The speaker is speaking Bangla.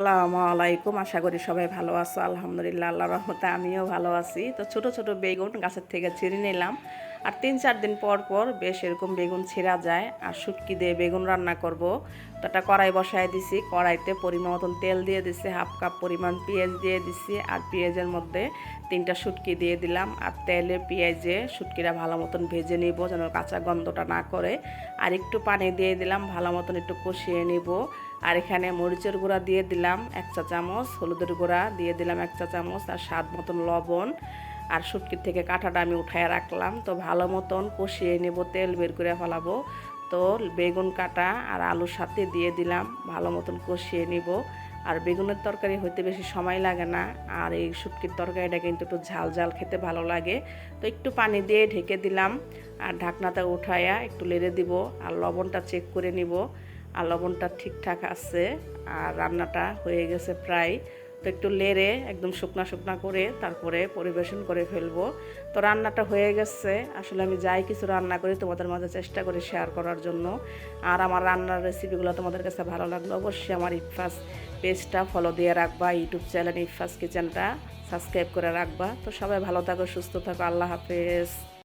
আসসালামু আলাইকুম। আশা করি সবাই ভালো আছো। আলহামদুলিল্লাহ, আল্লাহ রহমতে আমিও ভালো আছি। তো ছোট ছোট বেগুন গাছের থেকে ছিঁড়ে নিলাম। আর তিন, চার দিন পর পর বেশ এরকম বেগুন ছিঁড়া যায়। আর শুটকি দিয়ে বেগুন রান্না করব। তো একটা কড়াই বসায় দিছি। কড়াইতে পরিমাণ মতন তেল দিয়ে দিছি, হাফ কাপ পরিমাণ পেঁয়াজ দিয়ে দিছি। আর পেঁয়াজের মধ্যে তিনটা শুটকি দিয়ে দিলাম। আর তেলে পেঁয়াজে শুটকিটা ভালো মতন ভেজে নিব, যেন কাঁচা গন্ধটা না করে। আর একটু পানি দিয়ে দিলাম, ভালো মতন একটু কষিয়ে নিব। আর এখানে মরিচের গুঁড়া দিয়ে দিলাম এক চা চামচ, হলুদের গুঁড়া দিয়ে দিলাম এক চা চামচ আর স্বাদ মতন লবণ। আর শুটকির থেকে কাঁটাটা আমি উঠায় রাখলাম। তো ভালো মতন কষিয়ে নেব, তেল বের করে ফেলাবো। তো বেগুন কাটা আর আলুর সাথে দিয়ে দিলাম, ভালো মতন কষিয়ে নিব। আর বেগুনের তরকারি হইতে বেশি সময় লাগে না। আর এই শুটকির তরকারিটা কিন্তু একটু ঝাল ঝাল খেতে ভালো লাগে। তো একটু পানি দিয়ে ঢেকে দিলাম। আর ঢাকনাটা উঠায়া একটু লেড়ে দিব। আর লবণটা চেক করে নিব। আর লবণটা ঠিকঠাক আছে আর রান্নাটা হয়ে গেছে প্রায়। তো একটু লেড়ে একদম শুকনা শুকনা করে তারপরে পরিবেশন করে ফেলব। তো রান্নাটা হয়ে গেছে। আসলে আমি যাই কিছু রান্না করি তোমাদের মাঝে চেষ্টা করি শেয়ার করার জন্য। আর আমার রান্নার রেসিপিগুলো তোমাদের কাছে ভালো লাগল অবশ্যই আমার ইফাস পেজটা ফলো দিয়ে রাখবা, ইউটিউব চ্যানেল ইফাস কিচেনটা সাবস্ক্রাইব করে রাখবা। তো সবাই ভালো থাকো, সুস্থ থাকো, আল্লাহ হাফেজ।